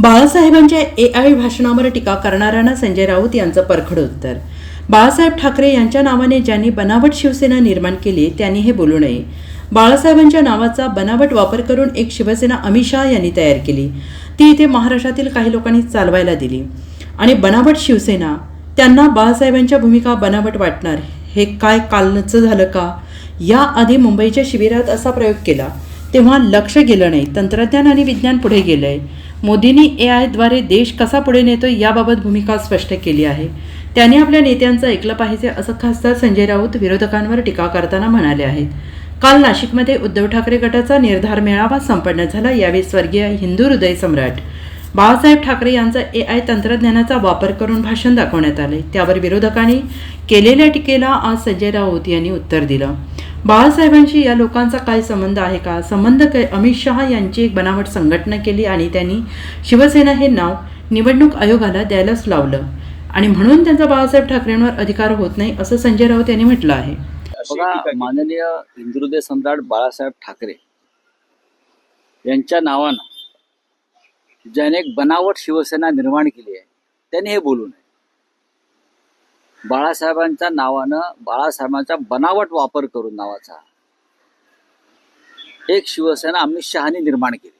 बाळासाहेबांच्या ए आय भाषणावर टीका करणाऱ्यांना संजय राऊत यांचं परखड उत्तर. बाळासाहेब ठाकरे यांच्या नावाने ज्यांनी बनावट शिवसेना निर्माण केली त्यांनी हे बोलू नये. बाळासाहेबांच्या नावाचा बनावट वापर करून एक शिवसेना अमित शाह यांनी तयार केली. ती इथे महाराष्ट्रातील काही लोकांनी चालवायला दिली. आणि बनावट शिवसेना त्यांना बाळासाहेबांच्या भूमिका बनावट वाटणार हे काय कालचं झालं का? याआधी मुंबईच्या शिबिरात असा प्रयोग केला. तेव्हा लक्ष गेलं नाही. तंत्रज्ञान आणि विज्ञान पुढे गेलं आहे मोदींनी ए आयद्वारे देश कसा पुढे नेतो याबाबत भूमिका स्पष्ट केली आहे. त्यांनी आपल्या नेत्यांचं ऐकलं पाहिजे असं खासदार संजय राऊत विरोधकांवर टीका करताना म्हणाले आहेत. काल नाशिकमध्ये उद्धव ठाकरे गटाचा निर्धार मेळावा संपन्न झाला यावेळी स्वर्गीय हिंदू हृदय सम्राट बाळासाहेब ठाकरे यांचा ए आय तंत्रज्ञानाचा वापर करून भाषण दाखवण्यात आले. त्यावर विरोधकांनी केलेल्या टीकेला आज संजय राऊत यांनी उत्तर दिलं. बाळासाहेबांशी या लोकांचा काय संबंध आहे का? संबंध काय? अमित शहा यांची एक बनावट संघटना केली आणि त्यांनी शिवसेना हे नाव निवडणूक आयोगाला द्यायलाच लावलं. आणि म्हणून त्यांचा बाळासाहेब ठाकरेंवर अधिकार होत नाही असं संजय राऊत यांनी म्हटलं आहे. बघा माननीय हिंदुहृदय सम्राट बाळासाहेब ठाकरे यांच्या नावानं ज्याने एक बनावट शिवसेना निर्माण केली आहे त्यांनी हे बोलू नये. बाळासाहेबांच्या नावानं बाळासाहेबांचा बनावट वापर करून नावाचा. एक शिवसेना अमित शहानी निर्माण केली.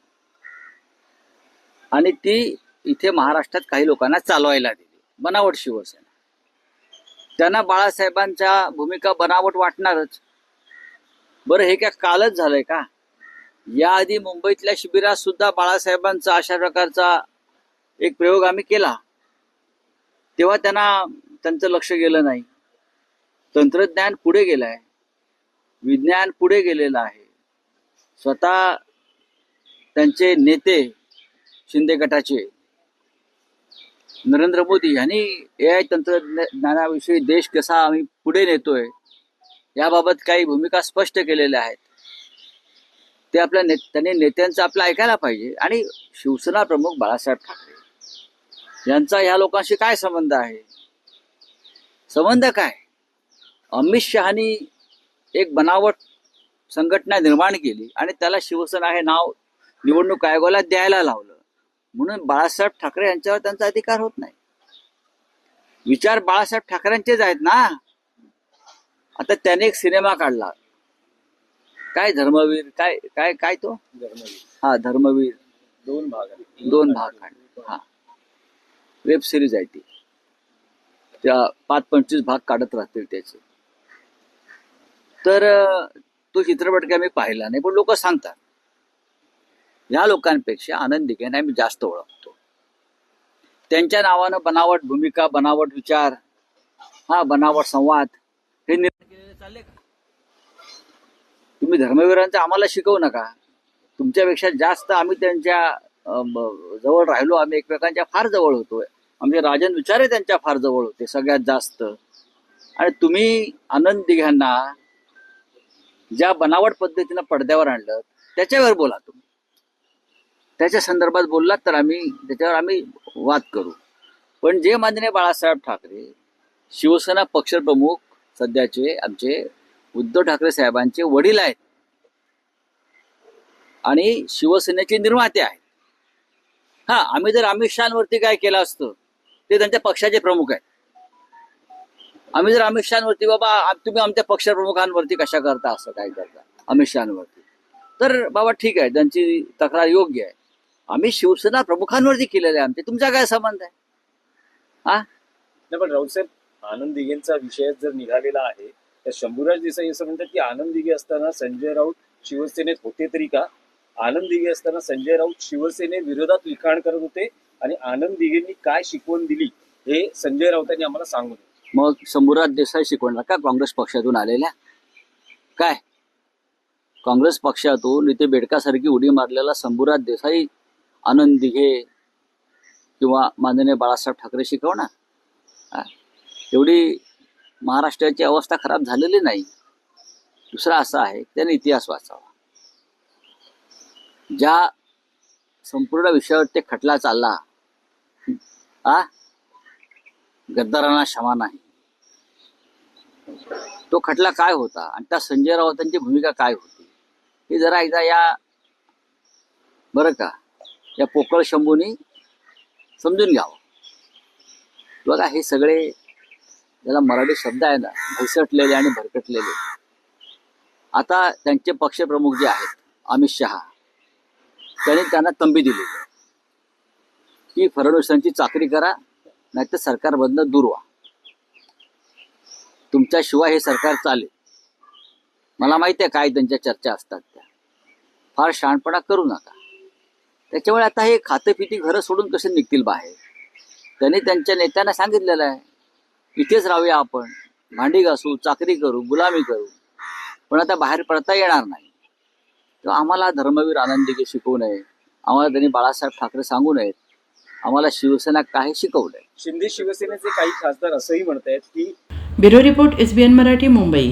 आणि ती इथे महाराष्ट्रात काही लोकांना चालवायला दिली. बनावट शिवसेना. त्यांना बाळासाहेबांच्या भूमिका बनावट वाटणारच. बरं हे काय कालच झालंय का? याआधी मुंबईतल्या शिबिरात सुद्धा बाळासाहेबांचा अशा प्रकारचा एक प्रयोग आम्ही केला. तेव्हा त्यांना त्यांचं लक्ष गेलं नाही. तंत्रज्ञान पुढे गेलंय. विज्ञान पुढे गेलेलं आहे. स्वतः त्यांचे नेते शिंदे गटाचे नरेंद्र मोदी यांनी ए आय तंत्रज्ञानाविषयी देश कसा आम्ही पुढे नेतोय याबाबत काही भूमिका स्पष्ट केलेल्या आहेत. ते आपल्या ने त्यांनी नेत्यांचं आपलं ऐकायला पाहिजे आणि शिवसेना प्रमुख बाळासाहेब ठाकरे यांचा ह्या लोकांशी काय संबंध आहे? संबंध काय? अमित शहानी एक बनावट संघटना निर्माण केली आणि त्याला शिवसेना हे नाव निवडणूक आयोगाला द्यायला लावलं. म्हणून बाळासाहेब ठाकरे यांच्यावर त्यांचा अधिकार होत नाही. विचार बाळासाहेब ठाकरेंचेच आहेत ना? आता त्याने एक सिनेमा काढला. काय धर्मवीर? काय काय काय तो? हा धर्मवीर. दोन भाग. दोन भाग काढले हा. वेब सिरीज आहे ती. त्या पाच पंचवीस भाग काढत राहतील त्याचे. तर तो चित्रपट काय मी पाहिला नाही पण लोक सांगतात. या लोकांपेक्षा आनंद दिघेना आम्ही जास्त ओळखतो. त्यांच्या नावानं बनावट भूमिका बनावट विचार हा बनावट संवाद हे निर्माण केलेले चालले का? तुम्ही धर्मवीरांचं आम्हाला शिकवू नका. तुमच्यापेक्षा जास्त आम्ही त्यांच्या जवळ राहिलो आम्ही एकमेकांच्या फार जवळ होतोय. म्हणजे राजन विचारे त्यांच्या फार जवळ होते सगळ्यात जास्त. आणि तुम्ही आनंद दिघ्यांना ज्या बनावट पद्धतीनं पडद्यावर आणलं त्याच्यावर बोला तुम्ही. त्याच्या संदर्भात बोललात तर आम्ही त्याच्यावर आम्ही वाद करू. पण जे माननीय बाळासाहेब ठाकरे शिवसेना पक्षप्रमुख सध्याचे आमचे उद्धव ठाकरे साहेबांचे वडील आहेत. आणि शिवसेनेचे निर्माते आहेत. हा आम्ही जर अमित शहावरती काय केलं असतं ते त्यांच्या पक्षाचे प्रमुख आहेत. आम्ही जर अमित शहावरती बाबा तुम्ही आमच्या पक्षप्रमुखांवरती कशा करता असं काय करता? अमित शहावरती. तर बाबा ठीक आहे त्यांची तक्रार योग्य आहे. आम्ही शिवसेना प्रमुखांवरती केलेले आहे आमचे. तुमचा काय संबंध आहे? हा? नाही पण राऊतसाहेब आनंद दिघेंचा विषय जर निघालेला आहे तर शंभूराज देसाई असं म्हणतात की आनंद दिघे असताना संजय राऊत शिवसेनेत होते तरी का? आनंद दिघे असताना संजय राऊत शिवसेने विरोधात लिखाण करत होते आणि आनंद दिघेंनी काय शिकवण दिली हे संजय राऊतांनी आम्हाला सांगून मग शंभूराज देसाई शिकवणार का काँग्रेस पक्षातून आलेल्या? काय? काँग्रेस पक्षातून इथे बेडकासारखी उडी मारलेला शंभूराज देसाई आनंद दिघे किंवा माननीय बाळासाहेब ठाकरे शिकवणार? एवढी महाराष्ट्राची अवस्था खराब झालेली नाही. दुसरा असा आहे त्याने इतिहास वाचावा. ज्या संपूर्ण विषयावर ते खटला चालला आ गद्दारांना क्षमा नाही. तो खटला काय होता आणि त्या संजय राऊतांची भूमिका काय होती? हे जरा एकदा या बरं का या पोकळ शंभूनी समजून घ्यावं. बघा हे सगळे ज्याला मराठी शब्द आहे ना भैसटलेले आणि भरकटलेले. आता त्यांचे पक्षप्रमुख जे आहेत अमित शहा त्यांनी त्यांना तंबी दिली. की फडणवीसांची चाकरी करा नाहीतर सरकारमधनं दूर व्हा. तुमच्याशिवाय हे सरकार चालेल. मला माहिती आहे काय त्यांच्या चर्चा असतात त्या. फार शहाणपणा करू नका. त्याच्यामुळे आता हे खातेपिती घरं सोडून कसे निघतील बाहेर? त्यांनी त्यांच्या नेत्यांना सांगितलेलं आहे इथेच राहूया आपण. भांडी घासू चाकरी करू गुलामी करू. पण आता बाहेर पडता येणार नाही. आम्हाला धर्मवीर आनंदीगे शिकवू नये आम्हाला त्यांनी बाळासाहेब ठाकरे सांगू नयेत आम्हाला शिवसेना काही शिकवलंय शिंदे शिवसेनेचे काही खासदार असंही म्हणतायत की bureau report S B N Marathi Mumbai.